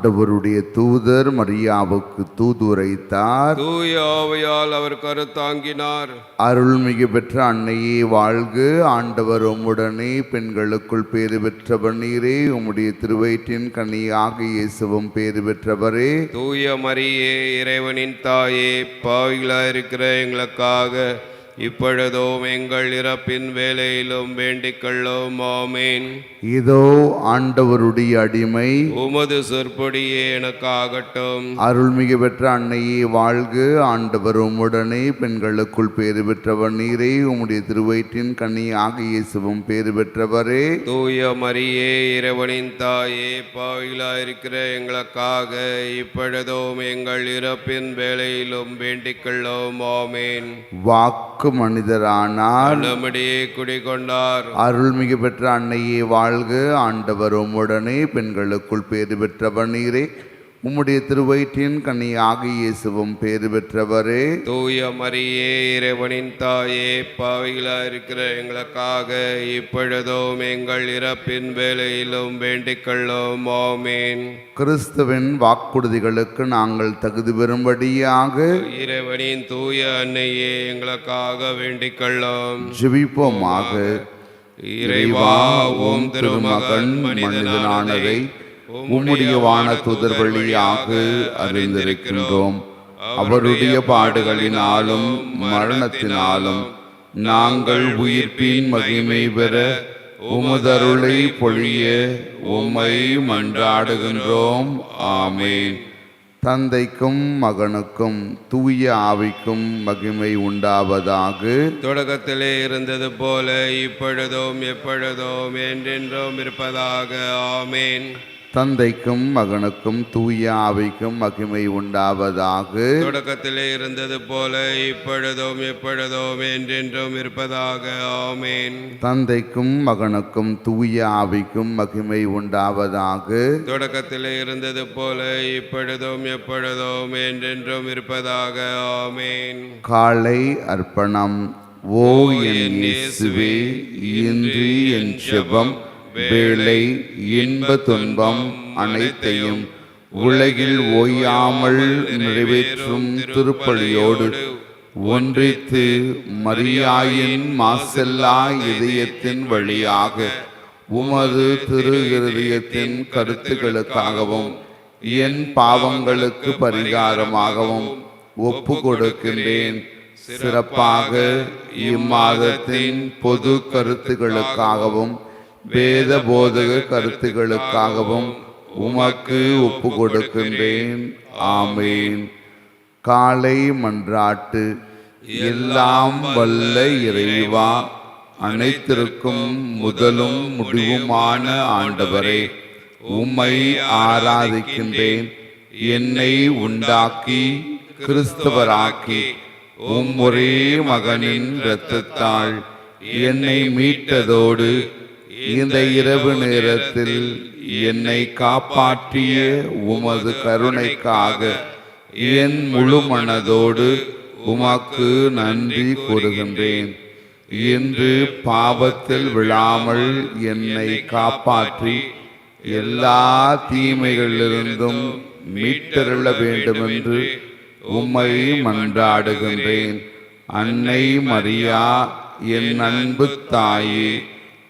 ஆண்டவருடைய தூதர் மரியாவுக்கு தூதுரைத்தார். தூயாவையால் அவர் கருத்தாங்கினார். அருள்மிகு பெற்ற அன்னையே வாழ்க. ஆண்டவர் உம்முடனே பெண்களுக்குள் பேறு பெற்றவர் நீரே. உம்முடைய திருவயிற்றின் கனியாக இயேசுவும் பேறு பெற்றவரே. தூய மரியே இறைவனின் தாயே பாவிகளாயிருக்கிற எங்களுக்காக இப்பொழுதும் எங்கள் இறப்பின் வேலையிலும் வேண்டிக் கொள்ளும். ஆமேன். இதோ ஆண்டவருடைய அடிமை. உமது சொற்பொடியே எனக்கு ஆகட்டும் அருள்மிகு பெற்ற அன்னையே வாழ்க. ஆண்டவர் உம்முடனே பெண்களுக்குள் பேறு பெற்றவர் நீரே. உம்முடைய திருவயிற்றின் கனியாக இயேசுவும் பேறு பெற்றவரே. தூய மரியே இறைவனின் தாயே பாவிகளாயிருக்கிற எங்களுக்காக இப்பொழுதும் எங்கள் இறப்பின் வேலையிலும் வேண்டிக் கொள்ளும். ஆமேன். வாக்கு மனிதரானார். நம்முடைய குடிகொண்டார். அருள்மிகு பெற்ற அன்னையே வாழ்க. ஆண்டவர் உம்முடனே பெண்களுக்குள் பேறு பெற்றவர் நீரே உம்முடைய திருவயிற்றின் கனியாக இயேசுவும் பேறு பெற்றவரே. தூய மரியே இறைவனின் தாயே பாவிகளாயிருக்கிற எங்களுக்காக இப்பொழுதும் எங்கள் இறப்பின் வேலையிலும் வேண்டிக் கொள்ளும். ஆமேன். கிறிஸ்துவின் வாக்குறுதிகளுக்கு நாங்கள் தகுதி பெறும்படியாக இறைவனின் தூய அன்னையே எங்களுக்காக வேண்டிக் கொள்ளும். ஜெபிப்போமாக. இறைவா ஓம் திருமகன் மனிதனானதை உம்முடைய வான தூதர் வழியாக அறிந்திருக்கின்றோம். அவருடைய பாடுகளினாலும் மரணத்தினாலும் நாங்கள் உயிர்ப்பின் மகிமை பெற உமதருளை பொழிய உம்மை மன்றாடுகின்றோம். ஆமேன். தந்தைக்கும் மகனுக்கும் தூய ஆவிக்கும் மகிமை உண்டாவதாக. தொடக்கத்திலே இருந்தது போல இப்பொழுதும் எப்பொழுதும் என்றென்றும் இருப்பதாக. ஆமேன். தந்தைக்கும் மகனுக்கும் தூய ஆவிக்கும் மகிமை உண்டாவதாக. தொடக்கத்திலே இருந்தது போல இப்பொழுதும் எப்பொழுதும் என்றென்றும் இருப்பதாக. ஆமேன். தந்தைக்கும் மகனுக்கும் தூய ஆவிக்கும் மகிமை உண்டாவதாக. தொடக்கத்திலே இருந்தது போல இப்பொழுதும் எப்பொழுதும் என்றென்றும் இருப்பதாக. ஆமேன். காலை அர்ப்பணம். ஓ என் இயேசுவே இன்று என் செபம் வேலை இன்ப துன்பம் அனைத்தையும் உலகில் ஓயாமல் நிறைவேற்றும் திருப்பலியோடு ஒன்றித்து மரியாயின் மாசெல்லா இதயத்தின் வழியாக உமது திரு இருதயத்தின் கருத்துக்களுக்காகவும் என் பாவங்களுக்கு பரிகாரமாகவும் ஒப்பு கொடுக்கின்றேன் சிறப்பாக இம்மாதத்தின் பொது கருத்துக்களுக்காகவும் வேத போதக கருத்துகளுக்காகவும் உமக்கு ஒப்பு கொடுக்கின்றேன் ஆமேன். காலை மன்றாட்டு. எல்லாம் வல்ல இறைவா அனைத்திற்கும் முதலும் முடிவுமான ஆண்டவரே உம்மை ஆராதிக்கின்றேன். என்னை உண்டாக்கி கிறிஸ்தவராக்கி உம் ஒரே மகனின் இரத்தத்தால் என்னை மீட்டதோடு இந்த இரவு நேரத்தில் என்னை காப்பாற்றிய உமது கருணைக்காக என் முழு மனதோடு உமக்கு நன்றி கூறுகின்றேன். இன்று பாவத்தில் விழாமல் என்னை காப்பாற்றி எல்லா தீமைகளிலிருந்தும் மீட்டருள வேண்டுமென்று உம்மை மன்றாடுகின்றேன். அன்னை மரியா என் அன்பு தாயே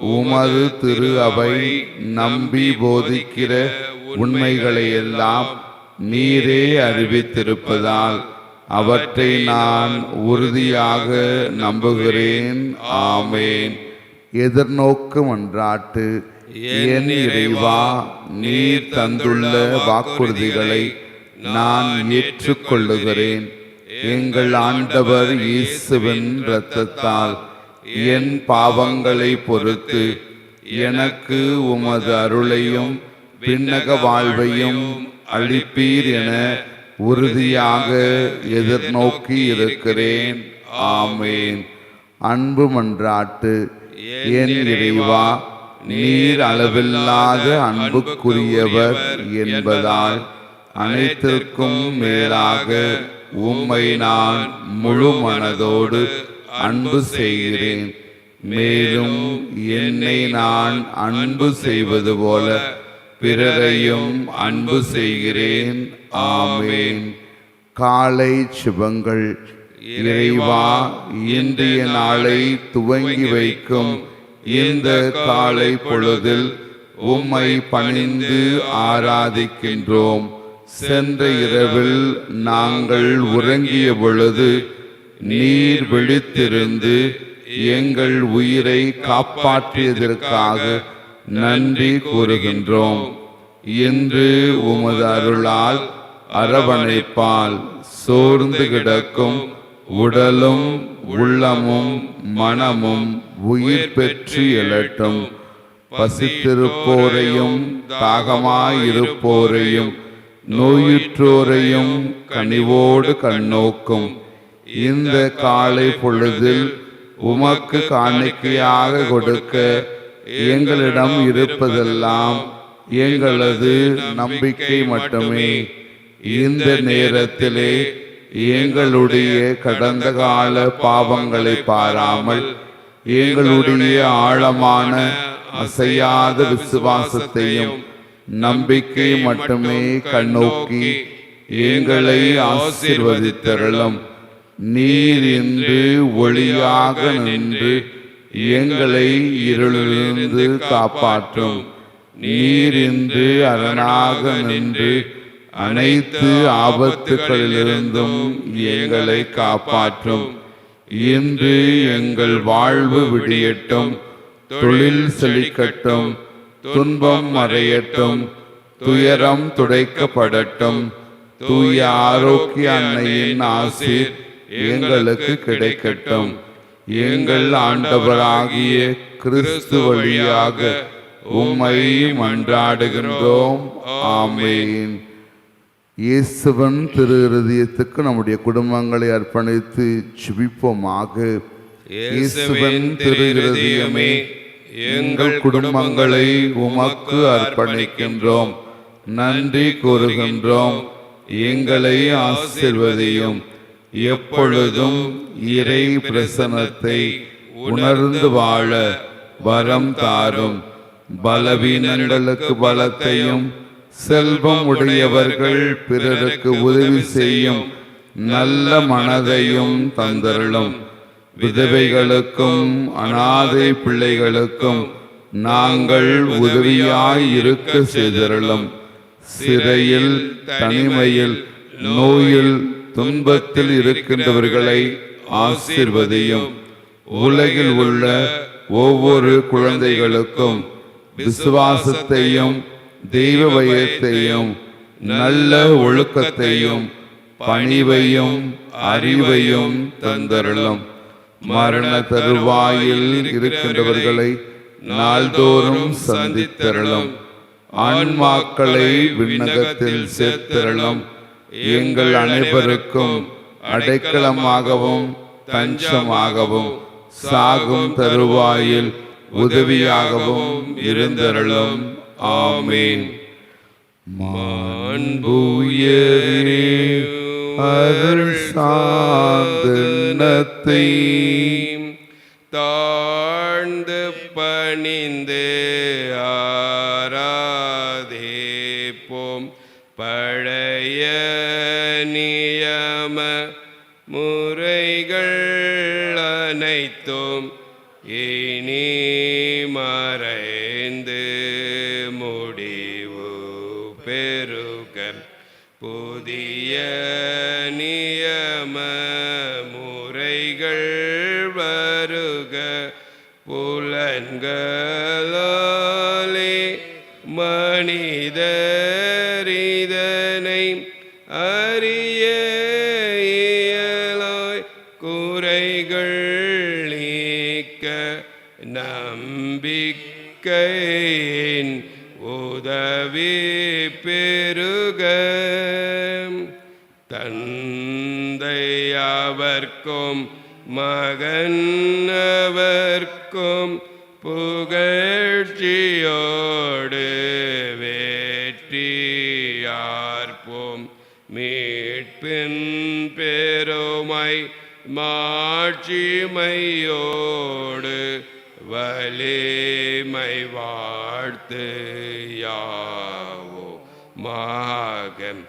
உமது திரு அவை நம்பி போதிக்கிற உண்மைகளை எல்லாம் நீரே அறிவித்திருப்பதால் அவற்றை நான் உறுதியாக நம்புகிறேன். ஆமேன். எதிர்நோக்கு மன்றாட்டு என் இறைவா நீர் தந்துள்ள வாக்குறுதிகளை நான் ஏற்றுக்கொள்ளுகிறேன். எங்கள் ஆண்டவர் இயேசுவின் இரத்தத்தால் என் பாவங்களை பொறுத்து எனக்கு உமது அருளையும் பின்னக வாழ்வையும் அளிப்பீர் என உறுதியாக எதிர்நோக்கி இருக்கிறேன். ஆமேன். அன்பு மன்றாட்டு என் இறைவா நீர் அளவில்லாத அன்புக்குரியவர் என்பதால் அனைத்திற்கும் மேலாக உம்மை நான் முழு மனதோடு அன்பு செய்கிறேன். மேலும் என்னை நான் அன்பு செய்வது போல பிறரையும் அன்பு செய்கிறேன். ஆமேன். காலை சுபங்கள். இறைவா இன்றைய நாளை துவங்கி வைக்கும். இந்த காலை பொழுதில் உம்மை பணிந்து ஆராதிக்கின்றோம். சென்ற இரவில் நாங்கள் உறங்கிய பொழுது நீர் விழித்திருந்து எங்கள் உயிரை காப்பாற்றியதற்காக நன்றி கூறுகின்றோம். என்று உமது அருளால் அரவணைப்பால் சோர்ந்து கிடக்கும் உடலும் உள்ளமும் மனமும் உயிர் பெற்று எழட்டும். பசித்திருப்போரையும் தாகமாயிருப்போரையும் நோயுற்றோரையும் கனிவோடு கண்ணோக்கும். இந்த காலை பொழுதில் உமக்கு காணிக்கையாக கொடுக்க எங்களிடம் இருப்பதெல்லாம் எங்களது நம்பிக்கை மட்டுமே. இந்த நேரத்திலே எங்களுடைய கடந்த கால பாவங்களை பாராமல் எங்களுடைய ஆழமான அசையாத விசுவாசத்தையும் நம்பிக்கை மட்டுமே கண்ணோக்கி எங்களை ஆசீர்வதித்தருளும். நீர் இன்று ஒளியாக நின்று எங்களை இருளிலிருந்து காப்பாற்றும். நீர் இன்று அரணாக நின்று அனைத்து ஆபத்துகளிலிருந்தும் எங்களை காப்பாற்றும். இன்று எங்கள் வாழ்வு விடியட்டும் தொழில் செழிக்கட்டும் துன்பம் மறையட்டும் துயரம் துடைக்கப்படட்டும். தூய ஆரோக்கிய அன்னையின் ஆசிர் எங்களுக்கு கிடைக்கட்டும். எங்கள் ஆண்டவராகிய கிறிஸ்து வழியாக உம்மை மன்றாடுகின்றோம் ஆமேன். இயேசுவன் திரு இருதயத்துக்கு நம்முடைய குடும்பங்களை அர்ப்பணித்து ஜெபிப்போமாக. இயேசுவின் திரு இருதயமே எங்கள் குடும்பங்களை உமக்கு அர்ப்பணிக்கின்றோம். நன்றி கூறுகின்றோம். எங்களை ஆசிர்வதியும். எப்பொழுதும் இறை பிரசனத்தை உணர்ந்து வாழ வரம் தாரும். பலவீனங்களுக்கு பலத்தையும் செல்வம் உடையவர்கள் பிறருக்கு உதவி செய்யும் நல்ல மனதையும் தந்தருளும். விதவைகளுக்கும் அனாதை பிள்ளைகளுக்கும் நாங்கள் உதவியாய் இருக்க செய்தருளும். சிறையில் தனிமையில் நோயில் துன்பத்தில் இருக்கின்றவர்களை ஆசீர்வதியும். உலகில் உள்ள ஒவ்வொரு குழந்தைகளுக்கும் விசுவாசத்தையும் தெய்வ வயத்தையும் நல்ல ஒழுக்கத்தையும் பணிவையும் அறிவையும் தந்தருளும். மரண தருவாயில் இருக்கின்றவர்களை நாள்தோறும் சந்தித்தருளும். ஆன்மாக்களை விண்ணகத்தில் சேர்த்தருளும். எங்கள் அனைவருக்கும் அடைக்கலமாகவும் தஞ்சமாகவும் சாகும் தருவாயில் உதவியாகவும் இருந்தருளும். ஆமீன். மாண்புயரே அருள் சாந்தனத்தை தாழ்ந்து பணிந்து ஆராதேப்போம் பழைய நியம முறைகள் அனைத்தும் ஏ வலிமை வாழ்த்து யாவோ மகன்.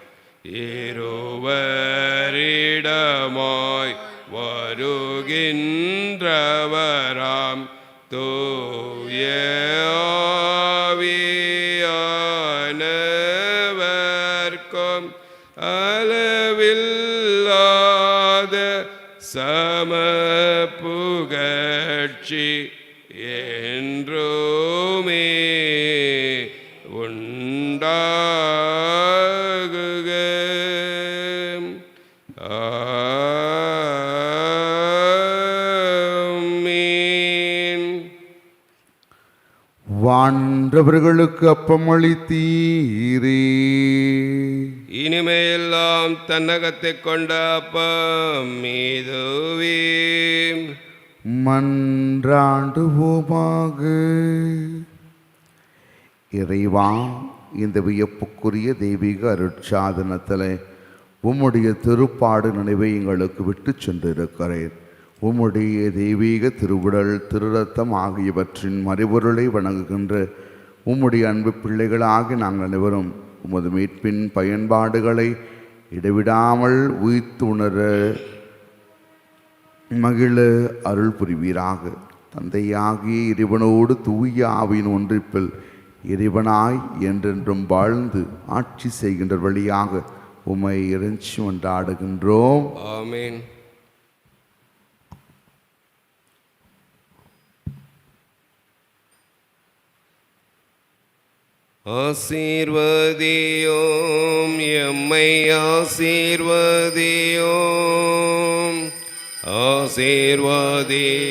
இருவரிடமாய் வருகின்றவராம். தூயவியானவர்க்கும் அளவில்லாத சம புகழ்ச்சி உண்டாகுக. வான்றவர்களுக்கு அப்பமளித்தீரே இனிமையெல்லாம் தன்னகத்தை கொண்ட அப்பம் மீதுவே. மன்றாண்டுவோமாக. இறைவா இந்த வியப்புக்குரிய தெய்வீக அருட்சாதனத்தில் உம்முடைய திருப்பாடு நினைவை எங்களுக்கு விட்டு சென்றிருக்கிறேன். உம்முடைய தெய்வீக திருவுடல் திருரத்தம் ஆகியவற்றின் மறைபொருளை வணங்குகின்ற உம்முடைய அன்பு பிள்ளைகளாகி நாங்கள் அனைவரும் உமது மீட்பின் பயன்பாடுகளை இடைவிடாமல் உயிர்த்துணர மகிழ அருள் புரிவீராக. தந்தையாகிய இறைவனோடு தூய ஆவியின் ஒன்றிப்பில் இறைவனாய் என்றென்றும் வாழ்ந்து ஆட்சி செய்கின்ற வழியாக உம்மை இறைஞ்சி கொண்டாடுகின்றோம். ஆமீன். ஆசீர்வதியோம் எம்மை ஆசீர்வதியோம். ஆசீர்வதியோம்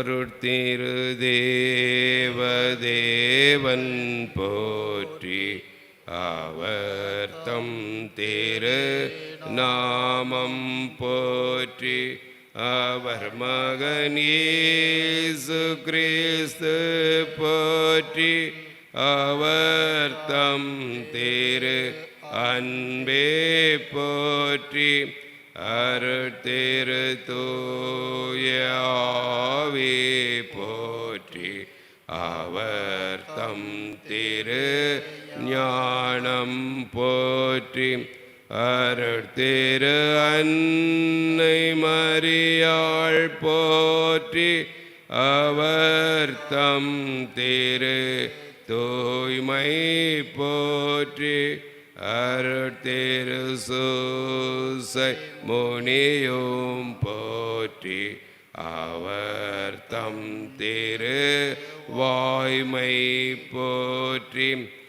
அருட்திரு தேவதேவன் போற்றி அவர் தம் திரு நாமம் போற்றி அவர் மகனேசு கிறிஸ்து போற்றி அவர் தம் திரு. அன்பே போற்றி அருட்திரு தூயா போற்றி அவர் தம் திரு ஞானம் போற்றி அருட்திரு அன்னை மரியாள் போற்றி அவர் தம் திரு தூய்மை போற்றி அருட்திரு சூசை முனியும் போற்றி அவர் தம் திரு வாய்மை போற்றி.